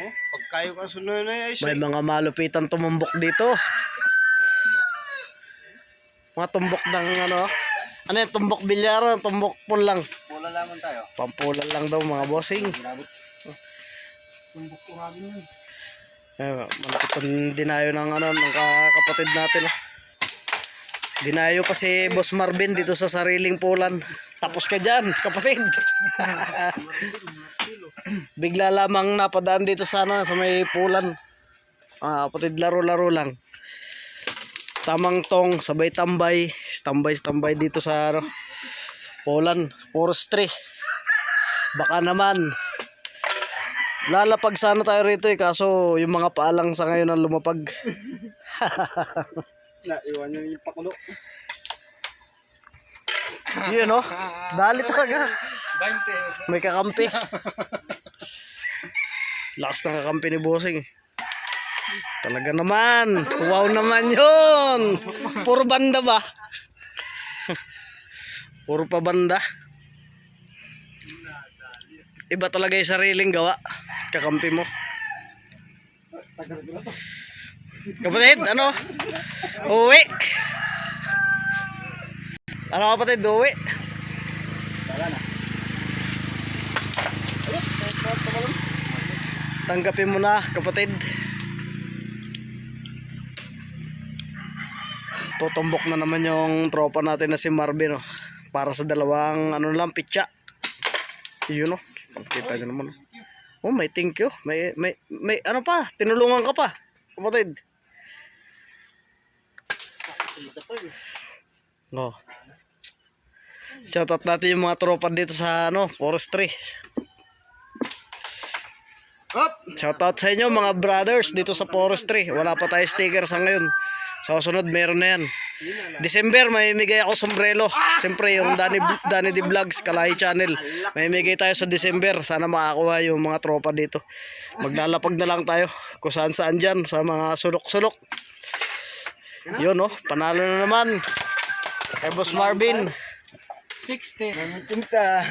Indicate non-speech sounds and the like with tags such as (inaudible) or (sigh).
Oh, pag kayo ka sunod na ay May mga malupitan tumumbok dito. Mga tumbok ng ano. Ano yung tumbok bilyar, tumbok pool lang. Pula lamang tayo. Pampulan lang daw mga bossing. Sumbok ko nga din yun. Eh, malapit ang dinayo ng ano ng ka- kapatid natin. ah. Dinayo pa si Boss Marvin dito sa sariling pulan. Tapos ka dyan, kapatid. (laughs) Bigla lamang napadaan dito sa ano, sa may pulan. Ah, kapatid laro-laro lang. Tamang tong, sabay tambay, tambay tambay dito sa ano, pulan, forestry. Baka naman Lalapag sana tayo rito eh, kaso yung mga paalang sa ngayon ang lumapag. (laughs) Na, iwan niyo yung pakulo. Yun oh, dali talaga. 20. May kakampi. (laughs) Lakas ng kakampi ni Bossing. Talaga naman. Wow naman yun. Puro banda ba? Puro pa banda. Iba talaga yung sariling gawa. Kakampi mo. Kapatid, ano? Uwi. Ano kapatid, uwi. Tanggapin mo na, kapatid. Tutumbok na naman yung tropa natin na si Marvin, oh. Para sa dalawang, ano lang, pitya. Yun, oh. Kita nyo naman, oh. Oh, may thank you. May, may, may, ano pa, tinulungan ka pa, kapatid. No. Shoutout natin yung mga tropa dito sa, ano, forestry. Hop! Shoutout sa inyo mga brothers dito sa forestry. Wala pa tayo sticker sa ngayon. Sa susunod meron na yan. December may migay ako sombrero. Siyempre yung Danny, Danny D Vlogs, Kalahi Channel. May migay tayo sa December. Sana makakuha yung mga tropa dito. Maglalapag na lang tayo kung saan saan dyan sa mga sulok-sulok. Yun oh, panalo na naman. Kay Boss Marvin. 60. Cinta.